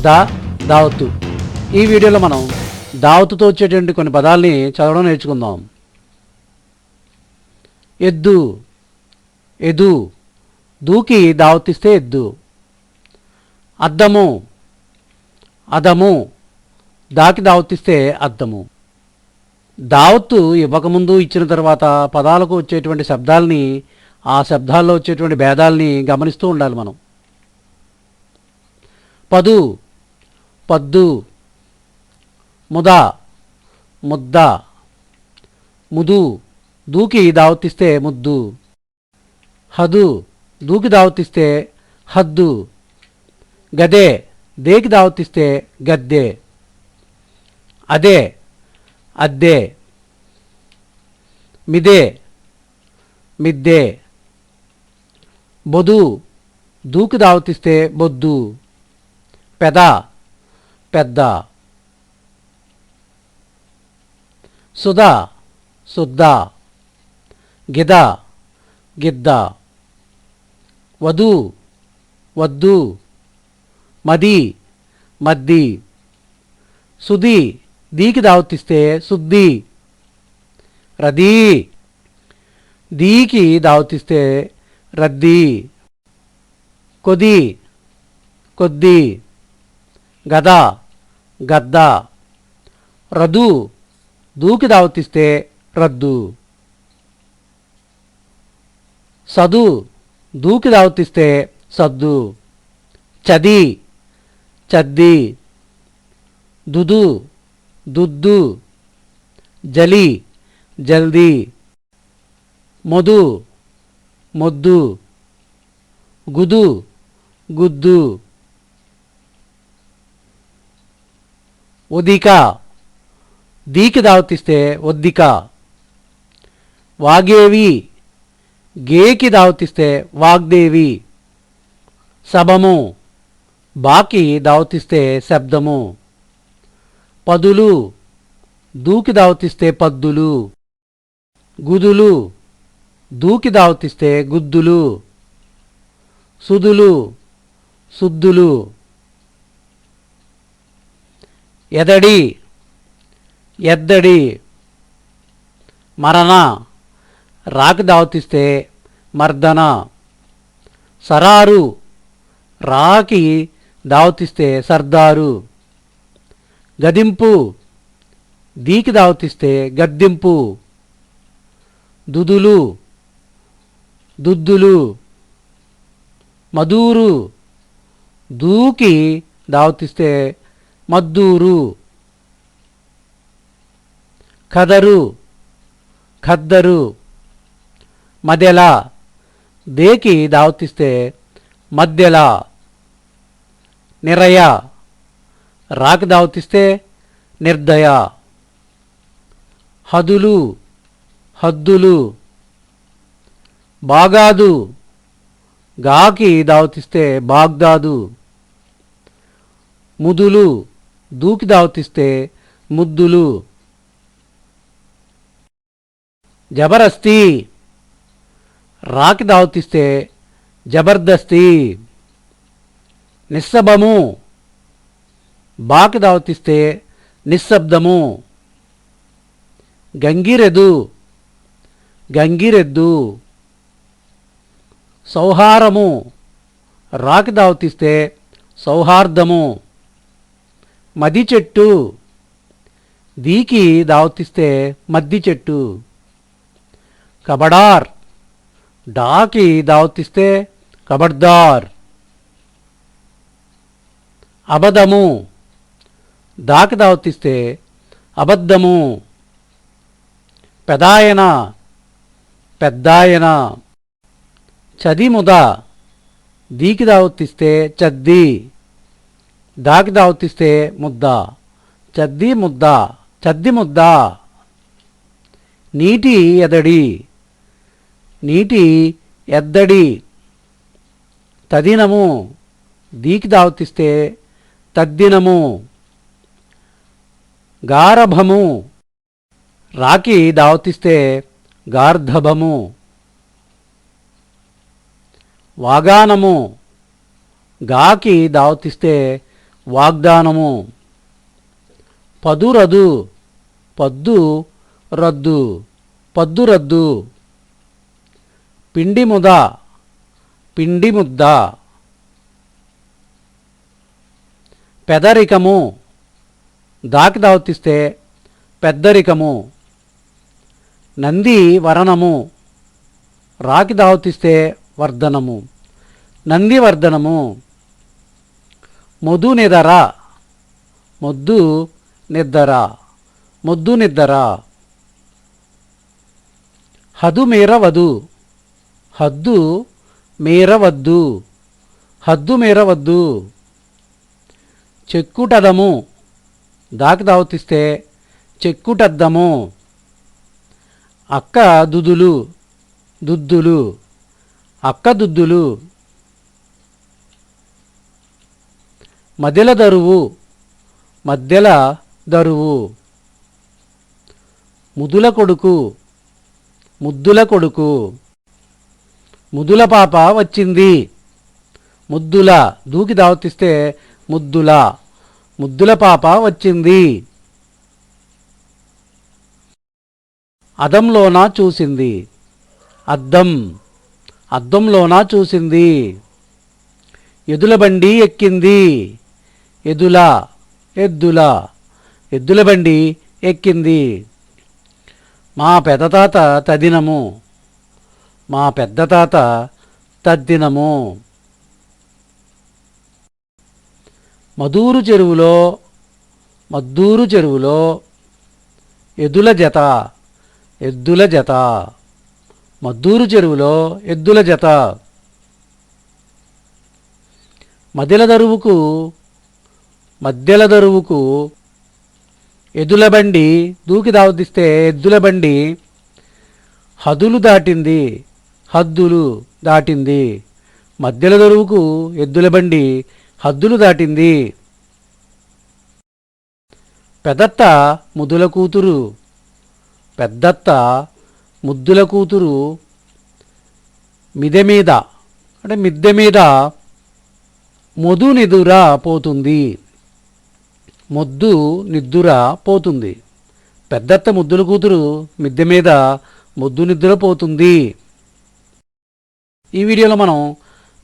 దా దావత్తు. ఈ వీడియోలో మనం దావత్తుతో వచ్చేటువంటి కొన్ని పదాలని చదవడం నేర్చుకుందాం. ఎద్దు ఎదు. దూకి దావతిస్తే ఎద్దు. అద్దము అదము. దాకి దావతిస్తే అద్దము. దావత్తు ఇవ్వకముందు ఇచ్చిన తర్వాత పదాలకు వచ్చేటువంటి శబ్దాలని ఆ శబ్దాల్లో వచ్చేటువంటి భేదాల్ని గమనిస్తూ ఉండాలి మనం. పదు పద్దు. ముద. ముద్ద. ముదు. దూకి దావతిస్తే ముద్దు. హదు. దూకి దావతిస్తే హద్దు. గదే. దేకి దావతిస్తే గద్దె. అదే. అద్దె. మిదే. మిద్దే. బొదు. దూకి దావతిస్తే బొద్దు. పెద. పెద్ద. సుధ సుద్ద గిద గిద్ద. వధు వద్దు. మది మద్ది. సుది దీకి దావతిస్తే శుద్ధి రదీ దీకి దావతిస్తే రద్దీ. కొది కొద్ది. గద గద్ద. రదు దూకి దావతిస్తే రద్దు. సదు దూకి దావతిస్తే సద్దు. చది చద్ది. దుదు దుద్దు. జలి జల్దీ. మొదు మొద్దు. గుదు గుద్దు. ఉదిక దీకి దావతిస్తే ఒద్దిక వాగేవి. గేకి దావతిస్తే వాగ్దేవి. శబము బాకి దావతిస్తే శబ్దము. పదులు. దూకి దావతిస్తే పద్దులు. గుదులు. దూకి దావతిస్తే గుద్దులు. సుదులు. సుద్దులు. ఎదడి ఎద్దడి మరణ రాకి దావతిస్తే మర్దన. సరారు రాకి దావతిస్తే సర్దారు. గదింపు దీకి దావతిస్తే గద్దింపు. దుదులు దుద్దులు. మధూరు దూకి దావతిస్తే మద్దూరు కదరు ఖద్దరు మదెల. దేకి దావతిస్తే మధ్యల నిరయ. రాకి దావతిస్తే నిర్దయ. హదులు హద్దులు. బాగాదు గాకి దావతిస్తే బాగ్దాదు. ముదులు దూకి దావతిస్తే ముద్దులు. జబరస్తి. రాకి దావతిస్తే జబర్దస్తి. నిస్సభము. బాకి దావతిస్తే నిశ్శబ్దము గంగిరెదు. గంగిరెద్దు. సౌహారము. రాకి దావతిస్తే సౌహార్దము. మది చెట్టు. దీకి దావతిస్తే మద్ది చెట్టు. కబడార్. డాకి దావతిస్తే కబడ్దార్. అబద్ధము. దాకి దావతిస్తే అబద్ధము. పెదాయన. పెద్దాయన. చదిముద దీకి దావతిస్తే చద్ది. దాకి దావతిస్తే ముద్ద. చద్ది ముద్ద. చద్ది ముద్ద. నీటి ఎదడి. నీటి ఎద్దడి. తదినము. దీకి దావతిస్తే తద్దినము. గారభము. రాకి దావతిస్తే గార్ధభము. వాగానము. గాకి దావతిస్తే వాగ్దానము. పదురదు పద్దు రద్దు పద్దు రద్దు. పిండి ముద పిండి ముద్ద. పెదరికము దాకి దావతిస్తే పెద్దరికము. నంది వరణము రాకి దావతిస్తే వర్ధనము. నంది వర్ధనము. మొదు నిదర. మొద్దు నిద్దర. మొద్దు నిద్దర. హదు మేరవదు. హద్దు మేరవద్దు. హద్దు మేరవద్దు. చెక్కుటదము. దాకి దావతిస్తే చెక్కుటద్దము. అక్క దుదులు దుద్దులు. అక్క దుద్దులు. మధ్యల దరువు మధ్యల దరువు. ముదుల కొడుకు ముద్దుల కొడుకు. ముదుల పాప వచ్చింది. ముద్దుల దూకి దావతిస్తే ముద్దుల. ముద్దుల పాప వచ్చింది. అదంలోన చూసింది. అద్దం అద్దంలోన చూసింది. ఎదుల బండి ఎక్కింది. ఎదుల ఎద్దుల ఎద్దుల బండి ఎక్కింది. మా పెద్ద తాత తదినము మా పెద్ద తాత తద్దినము. మధూరు చెరువులో మద్దూరు చెరువులో ఎద్దుల జత ఎద్దుల జత. మద్దూరు చెరువులో ఎద్దుల జత. మదిల దరువుకు మధ్యల దరువుకు ఎద్దుల బండి దూకి దావతిస్తే ఎద్దుల బండి హద్దులు దాటింది హద్దులు దాటింది. మధ్యల దరువుకు ఎద్దుల బండి హద్దులు దాటింది. పెదత్త ముదుల కూతురు పెద్దత్త ముద్దుల కూతురు మిదె మీద అంటే మిద్దె మీద మొదునెదురా పోతుంది. మొద్దు నిద్దుర పోతుంది. పెద్దత్త ముద్దుల కూతురు మిద్దె మీద మొద్దు నిద్దుర పోతుంది. ఈ వీడియోలో మనం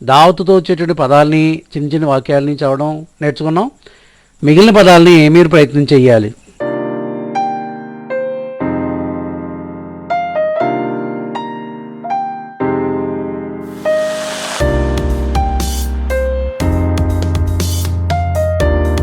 దావతుతో వచ్చేటువంటి పదాలని చిన్న చిన్న వాక్యాలని చదవడం నేర్చుకున్నాం. మిగిలిన పదాలని మీరు ప్రయత్నం చేయాలి.